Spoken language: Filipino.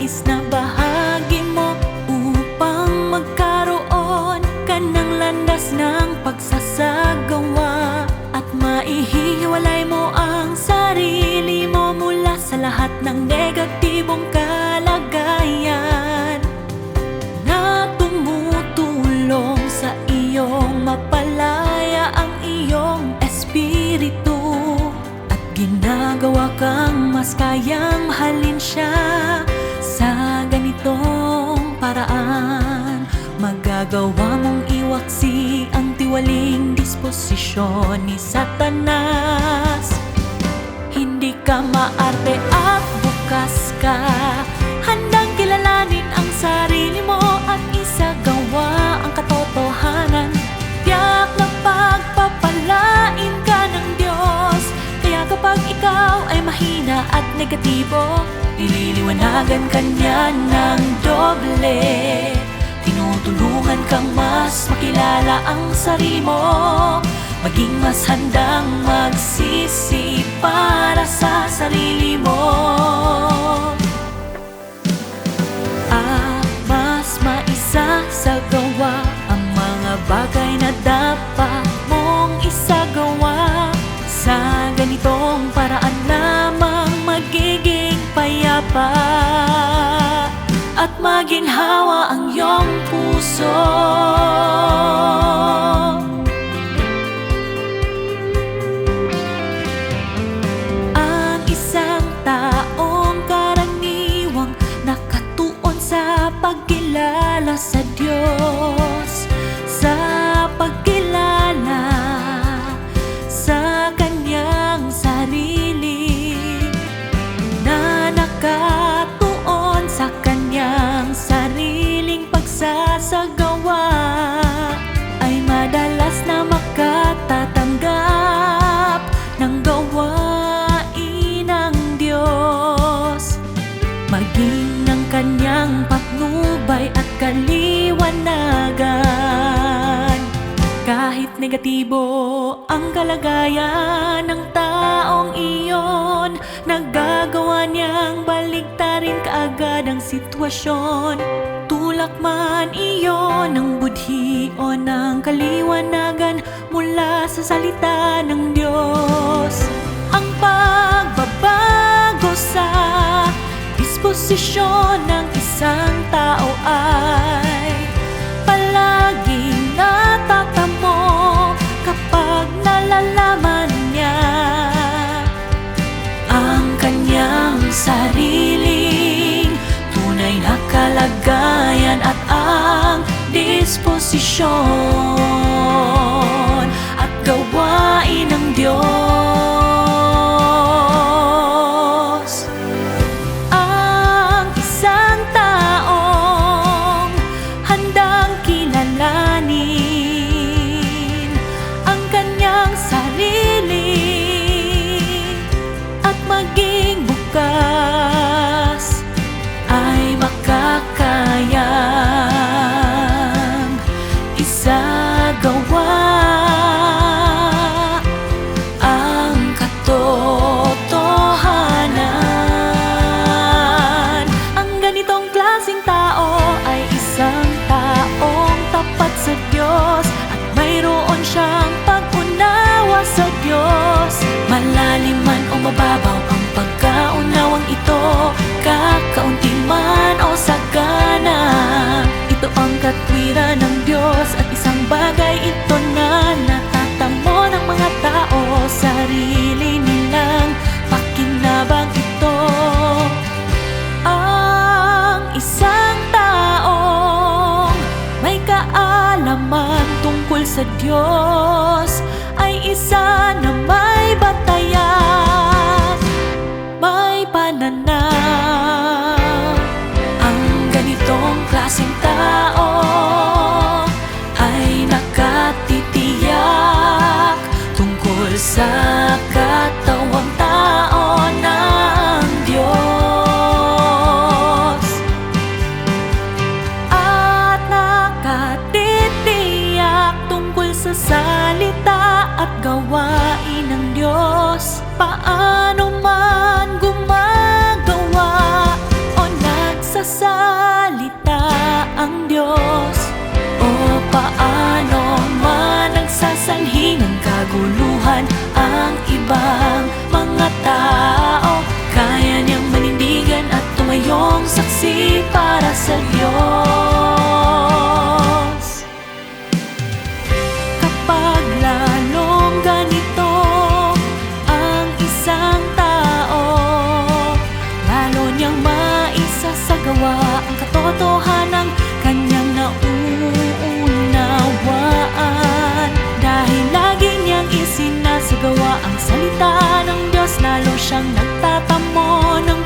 nais na bahagi mo upang magkaroon ka ng landas ng pagsasagawa at maihiwalay mo ang sarili mo mula sa lahat ng negatibong kalagayan. Na tumutulong sa iyong mapalaya ang iyong espiritu at ginagawa kang mas kayang mahalin siya ganitong paraan Magagawa mong iwaksi ang tiwaling disposisyon ni Satanas. Hindi ka maarte at bukas ka Handang kilalanin ang sarili mo at isagawa ang katotohanan. Tiyak na pagpapalain ka ng Diyos Kaya kapag ikaw ay mahina at negatibo Nililiwanagan ka niya ng doble. Tinutulungan kang mas makilala ang sarili mo. Maging mas handang magsisi para sa sarili mo maginhawa ang iyong puso Maging ng kanyang patnubay at kaliwanagan. Kahit negatibo ang kalagayan ng taong iyon Nagagawa niyang baligtarin kaagad ang sitwasyon. Tulak man iyon ng budhi o ng kaliwanagan Mula sa salita ng Diyos. Ang sa disposisyon ng isang tao ay palaging natatamo kapag nalalaman niya ang kanyang sariling tunay na kalagayan at ang disposisyon mababaw ang pagkaunawang ito. Kakaunti man o sagana Ito ang katwiran ng Diyos At isang bagay ito na natatamo ng mga tao Sarili nilang pakinabang ito. Ang isang taong may kaalaman tungkol sa Diyos Ay isa na may batayan, pananaw Ang ganitong klaseng tao ay nakatitiyak Tungkol sa katawang tao ng Diyos. At nakatitiyak tungkol sa salita at gawain ng Diyos. Paano man ang ibang mga tao. Kaya niyang manindigan at tumayong saksi para sa Diyos. Kapag lalong ganito ang isang tao Lalo niyang maisasagawa ang katotohanan ng kanyang nauunawaan. Dahil lagi niyang isinasagawa salita ng Diyos Lalo siyang nagtatamo ng